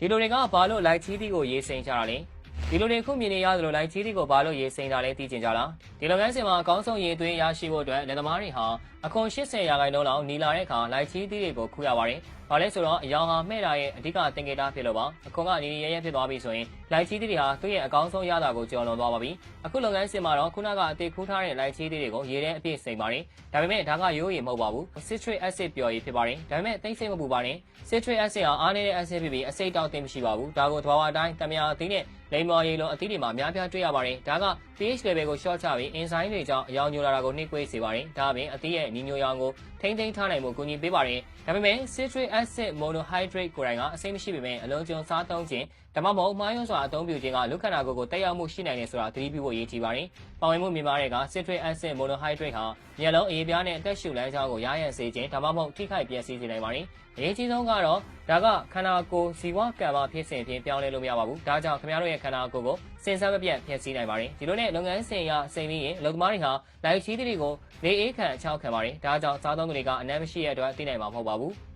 ဒီလိုတွေကဘာလို့လိုက်ချီးသီးကိုရေးစိန်ကြတာလဲ ဒီလိုတွေခုမြင်နေရသလိုလိုက်ချီးသီးကိုဘာလို့ရေးစိန်တာလဲသိချင်ကြလားဒီလုပ်ငန်းစဉ်မှာအကောင်းဆုံးရေးသွင်းရရှိဖို့အတွက်လက်သမားတွေဟာအခွန်80ရာခိုင်နှုန်းလောက်နီလာတဲ့အခါလိုက်ချီးသီးတွေကိုခူရပါတယ်ဘာလဲဆိုတော့အယောင်ဟာမှဲ့တာရဲ့အဓိကသင်္ကေတဖြစ်လို့ပါအခွန်ကနီနီရဲရဲဖြစ်သွားပြီဆိုရင်လိုက်ချီးသီးတွေဟာသူ့ရဲ့အကောင်းဆုံးရတာကိုကျော်လွန်သွားပါပြီအခုလုပ်ငန်းစဉ်မှာတော့ခုနကအသေးခူးထားတဲ့လိုက်ချီးသီးတွေကိုရေးတဲ့အပြည့်စိန်ပါတယ်ဒါပေမဲ့ဒါကရိုးရီမဟုတ်ပါဘူး citric acid ပျော်ရည်ဖြစ်ပါတယ်ဒါပေမဲ့သိစိတ်မပူပါနဲ့ citric acid ဟာအားနည်းတဲ့ acid ဖြစ်ပြီးအဆိပ်တောက်သိမ့်မရှိပါဘူးဒါကိုသဘာဝအတိုင်းတမယာအသီးနဲ့ လိမ္မော်ရည်လိုအသီးတွေမှာအများပြားတွေ့ရပါတယ်ဒါက pH level ကို short ချပြီး enzyme တွေကြောင့်အယောင်ညိုလာတာကိုနှိမ့်ကွေးစေပါတယ်ဒါအပြင်အသီးရဲ့ညီညိုရောင်ကိုထိမ့်သိမ်းထားနိုင်မှုကူညီပေးပါတယ်ဒါပေမဲ့ citric acid monohydrate ကိုယ်တိုင်ကအဆိပ်မရှိပေမဲ့အလုံးကျုံစားသုံးခြင်းဒါမှမဟုတ်မှားယွင်းစွာအသုံးပြုခြင်းကလူခန္ဓာကိုယ်ကိုတက်ရောက်မှုရှိနိုင်တယ်ဆိုတာသတိပြုဖို့အရေးကြီးပါတယ်။ပါဝင်မှုမြင်ပါတဲ့က citric acid monohydrate ဟာမျက်လုံးအရေးပြားနဲ့အသက်ရှူလမ်းကြောင်းကိုရရန်စေခြင်းဒါမှမဟုတ်ထိခိုက်ပျက်စီးစေနိုင်ပါတယ်။အရေးကြီးဆုံးကတော့ဒါကခန္ဓာကိုယ်ဇီဝကံမဖြစ်စဉ်ဖြင့်ပြောင်းလဲလို့မရပါဘူး။ဒါကြောင့်ခင်ဗျားတို့ရဲ့ခန္ဓာကိုယ်ကိုစင်စမ်းမပြတ်ဖျက်ဆီးနိုင်ပါတယ်။ဒီလိုနဲ့လုပ်ငန်းစဉ်ရစိန်ပြီးရင်အလုပ်သမားတွေဟာလိုက်ချီးတွေကိုလေအေးခံအချောက်ခံပါတယ်။ဒါကြောင့်စားသုံးသူတွေကအနမ်းမရှိတဲ့အတွက်သိနိုင်မှာမဟုတ်ပါဘူး။